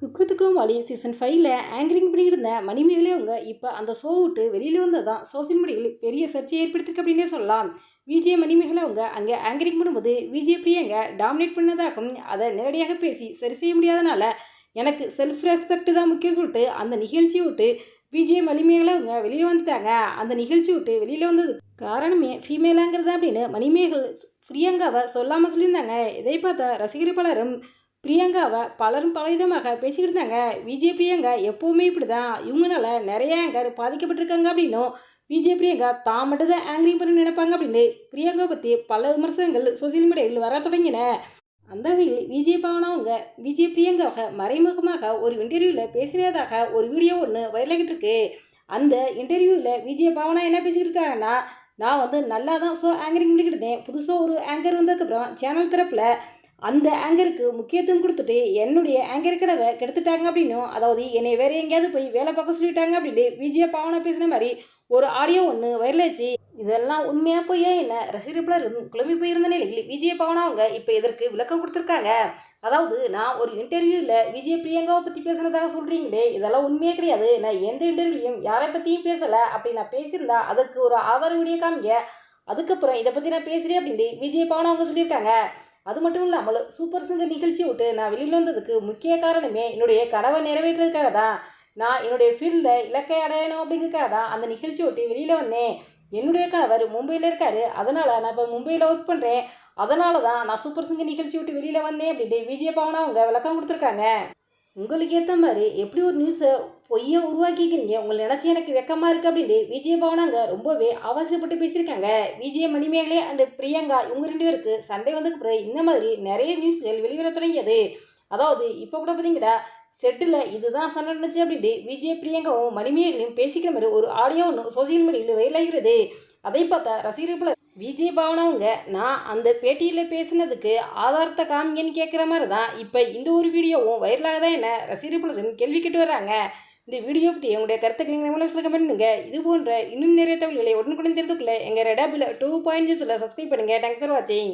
குக்குத்துக்கும் வழி சீசன் ஃபைவ்ல ஆங்கரிங் பண்ணிட்டு இருந்த மணிமேகலை அவங்க இப்போ அந்த ஷோ விட்டு வெளியில் வந்ததான் சோசியல் மீடியாவில் பெரிய சர்ச்சை ஏற்படுத்திருக்கு அப்படின்னே சொல்லலாம். விஜய் மணிமேகலை அவங்க அங்கே ஆங்கரிங் பண்ணும்போது விஜய் பிரியங்க டாமினேட் பண்ணதாகவும் அதை நேரடியாக பேசி சரி செய்ய முடியாதனால எனக்கு செல்ஃப் ரெஸ்பெக்ட் தான் முக்கியம் சொல்லிட்டு அந்த நிகழ்ச்சியை விட்டு விஜய் மணிமேகலை அவங்க வெளியில் வந்துட்டாங்க. அந்த நிகழ்ச்சி விட்டு வெளியில் வந்தது காரணமே ஃபீமேலாங்கிறது அப்படின்னு மணிமேகல் பிரியங்காவை சொல்லாமல் சொல்லியிருந்தாங்க. இதை பார்த்த ரசிகர் பலரும் பிரியங்காவை பலரும் பலவிதமாக பேசிக்கிட்டு இருந்தாங்க விஜய் பிரியங்கா எப்போவுமே இப்படி தான் இவங்கனால நிறைய ஆங்கர் பாதிக்கப்பட்டிருக்காங்க அப்படின்னும் விஜய் பிரியங்கா தான் மட்டும் தான் ஆங்கரிங் பண்ணி நினைப்பாங்க அப்படின்னு பிரியங்கா பற்றி பல விமர்சனங்கள் சோசியல் மீடியாவில் வர தொடங்கின. அந்த வகையில் விஜய் பவன் அவங்க விஜய் பிரியங்காவை மறைமுகமாக ஒரு இன்டர்வியூவில் பேசினதாக ஒரு வீடியோ ஒன்று வைரலாகிட்டு இருக்கு. அந்த இன்டர்வியூவில் விஜய் பவனா என்ன பேசிக்கிட்டு இருக்காங்கன்னா நான் வந்து நல்லா தான் ஷோ ஆங்கரிங் பண்ணிக்கிட்டு இருந்தேன். புதுசாக ஒரு ஆங்கர் வந்ததுக்கப்புறம் சேனல் தரப்பில் அந்த ஆங்கருக்கு முக்கியத்துவம் கொடுத்துட்டு என்னுடைய ஆங்கர் கடவை கெடுத்துட்டாங்க அப்படின்னும் அதாவது என்னை வேற எங்கேயாவது போய் வேலை பார்க்க சொல்லிட்டாங்க அப்படின்னு விஜய பாவனா பேசின மாதிரி ஒரு ஆடியோ ஒன்று வைரலாச்சு இதெல்லாம் உண்மையாக போய் என்ன? ரசிகர் பலரும் குழம்பி போயிருந்த நிலையில் விஜய பவனா அவங்க இப்போ இதற்கு விளக்கம் கொடுத்துருக்காங்க? அதாவது நான் ஒரு இன்டர்வியூவில் விஜய் பிரியங்காவை பற்றி பேசுனதாக சொல்கிறீங்களே இதெல்லாம் உண்மையே கிடையாது. நான் எந்த இன்டர்வியூலையும் யாரை பற்றியும் பேசலை அப்படி நான் பேசியிருந்தா அதற்கு ஒரு ஆதார வீடியோ காமிங்க. அதுக்கப்புறம் இதை பற்றி நான் பேசுகிறேன் அப்படின்ட்டு விஜய பவனா அவங்க சொல்லியிருக்காங்க. அது மட்டும் இல்லாமல் சூப்பர் சிங்கர் நிகழ்ச்சி விட்டு நான் வெளியில் வந்ததுக்கு முக்கிய காரணமே என்னுடைய கனவை நிறைவேற்றுறதுக்காக தான் நான் என்னுடைய ஃபீல்டில் இலக்கை அடையணும் அப்படிங்கிறதுக்காக தான் அந்த நிகழ்ச்சி விட்டு வெளியில் வந்தேன். என்னுடைய கணவர் மும்பையில் இருக்கார். அதனால் நான் இப்போ மும்பையில் ஒர்க் பண்ணுறேன் அதனால தான் நான் சூப்பர் சிங்கர் நிகழ்ச்சி விட்டு வெளியில் வந்தேன் அப்படின்ட்டு விஜய பாவனா அவங்க விளக்கம் கொடுத்துருக்காங்க. உங்களுக்கு ஏற்ற மாதிரி எப்படி ஒரு நியூஸை பொய்யை உருவாக்கிக்கிறீங்க? உங்களை நினச்சி எனக்கு வெக்கமாக இருக்குது அப்படின்ட்டு விஜயபவனாங்க ரொம்பவே அவசியப்பட்டு பேசியிருக்காங்க. விஜய மணிமேகலை அண்டு பிரியங்கா இவங்க ரெண்டு பேருக்கு சண்டை வந்ததுக்கு பிறகு இந்த மாதிரி நிறைய நியூஸ்கள் வெளிவர தொடங்கியது. அதாவது இப்போ கூட பார்த்தீங்கன்னா செட்டில் இதுதான் சண்டை நடந்துச்சு அப்படின்ட்டு விஜய் பிரியங்காவும் மணிமேகலையும் பேசிக்கிற மாதிரி ஒரு ஆடியோ ஒன்று சோசியல் மீடியாவில் வைரலாகிறது அதை பார்த்தா ரசிகர்களை விஜய் பாவனவங்க நான் அந்த பேட்டியில் பேசினதுக்கு ஆதாரத்தை காமிங்கன்னு கேட்குற மாதிரி தான் இப்போ இந்த ஒரு வீடியோவும் வைரலாக தான் என்ன ரசிகர்கள் கேள்வி கேட்டு வராங்க இந்த வீடியோ பற்றி உங்களுடைய கருத்துக்களை நீங்கள் கமெண்ட் பண்ணுங்க. இது போன்ற இன்னும் நிறைய தகவல்களை உடனுக்குடன் தெரிந்துக்குள்ள எங்கள் ரெடாபில் டூ பாயிண்ட் ஜீஸில் சப்ஸ்கிரைப் பண்ணுங்கள் தேங்க்ஸ் ஃபார் வாட்சிங்